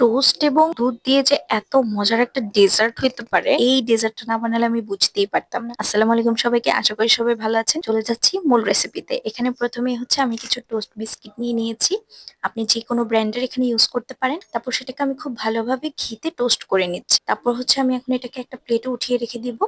Toast এবং দুধ দিয়ে যে এত মজার একটা ডেজার্ট হইতে পারে, এই ডেজার্টটা না বানালে আমি বুঝতেই পারতাম না। আসসালামু আলাইকুম সবাইকে, আশা করি সবাই ভালো আছেন। চলে যাচ্ছি মূল রেসিপিতে এখানে প্রথমেই হচ্ছে আমি কিছু টোস্ট বিস্কিট নিয়ে নিয়েছি। আপনি যে কোনো ব্র্যান্ডের এখানে ইউজ করতে পারেন। তারপর সেটাকে আমি খুব ভালোভাবে ঘিতে টোস্ট করে নিচ্ছি। তারপর হচ্ছে আমি এখন এটাকে একটা প্লেটে উঠিয়ে রেখে দিব।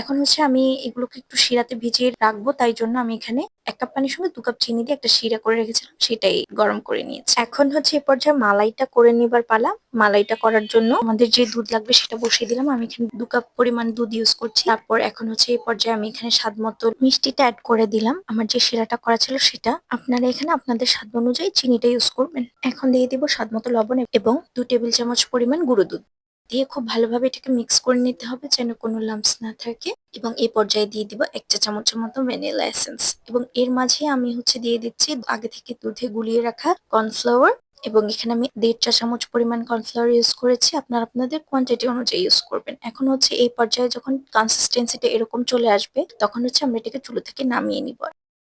এখন হচ্ছে আমি এগুলোকে একটু শিরাতে ভিজিয়ে রাখব, তাই জন্য আমি এখানে এক কাপ পানির সঙ্গে দু কাপ চিনি দিয়ে একটা শিরা করে রেখেছিলাম, সেটাই গরম করে নিয়েছি। এখন হচ্ছে এই পর্যায়ে মালাইটা করে নেবার পালা। মালাইটা করার জন্য আমাদের যে দুধ লাগবে সেটা বসিয়ে দিলাম। আমি এখানে দু কাপ পরিমাণ দুধ ইউজ করছি। তারপর এখন হচ্ছে এই পর্যায়ে আমি এখানে স্বাদ মতো মিষ্টিটা অ্যাড করে দিলাম। আমার যে শিরাটা করা ছিল সেটা আপনারা এখানে আপনাদের স্বাদ অনুযায়ী চিনিটা ইউজ করবেন। এখন দিয়ে দিব স্বাদ মতো লবণ এবং দু টেবিল চামচ পরিমাণ গুঁড়ো দুধ। দিয়ে খুব ভালোভাবে এটাকে মিক্স করে নিতে হবে যেন কোনো লাম্পস না থাকে। এবং এই পর্যায়ে দিয়ে দিব এক চা চামচের মতো ভ্যানিলা এসেন্স এবং এর মাঝে আমি হচ্ছে দিয়ে দিচ্ছি আগে থেকে দুধে গুলিয়ে রাখা কর্নফ্লাওয়ার এবং এখানে আমি দেড় চা চামচ পরিমাণ কর্নফ্লাওয়ার ইউজ করেছি। আপনারা আপনাদের কোয়ান্টিটি অনুযায়ী ইউজ করবেন। এখন হচ্ছে এই পর্যায়ে যখন কনসিস্টেন্সিটা এরকম চলে আসবে, তখন হচ্ছে আমরা এটাকে চুলো থেকে নামিয়ে নিব।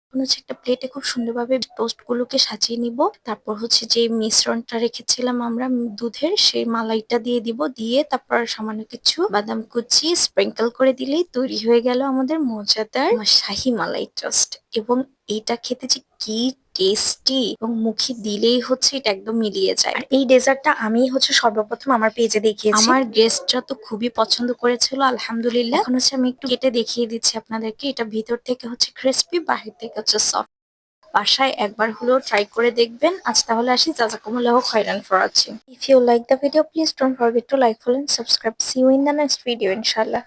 এখন হচ্ছে একটা প্লেটে খুব সুন্দরভাবে টোস্ট গুলোকে সাজিয়ে নিব। তারপর হচ্ছে যে মিশ্রণটা রেখেছিলাম আমরা দুধের, সেই মালাইটা দিয়ে দিব। দিয়ে তারপর সামান্য কিছু বাদাম কুচি স্প্রিঙ্কল করে দিলেই তৈরি হয়ে গেল আমাদের মজাদার শাহি মালাই টোস্ট এবং এটা খেতে যে কি টেস্টি এবং মুখে দিলেই হচ্ছে এটা একদম মিলিয়ে যায়। আর এই ডেজার্টটা আমি হচ্ছে সর্বপ্রথম আমার পেজে দেখিয়েছি। আমার গেস্টরা তো খুবই পছন্দ করেছিল আলহামদুলিল্লাহ। এখন হচ্ছে আমি একটু কেটে দেখিয়ে দিচ্ছি আপনাদেরকে। এটা ভিতর থেকে হচ্ছে ক্রিস্পি বাহির থেকে হচ্ছে সফট বাসায় একবার হলেও ট্রাই করে দেখবেন। আজ তাহলে আসি। জাজাকুমুল্লাহ খয়রান for watching if you like the video please don't forget to like follow and subscribe see you in the next video ইনশাআল্লাহ।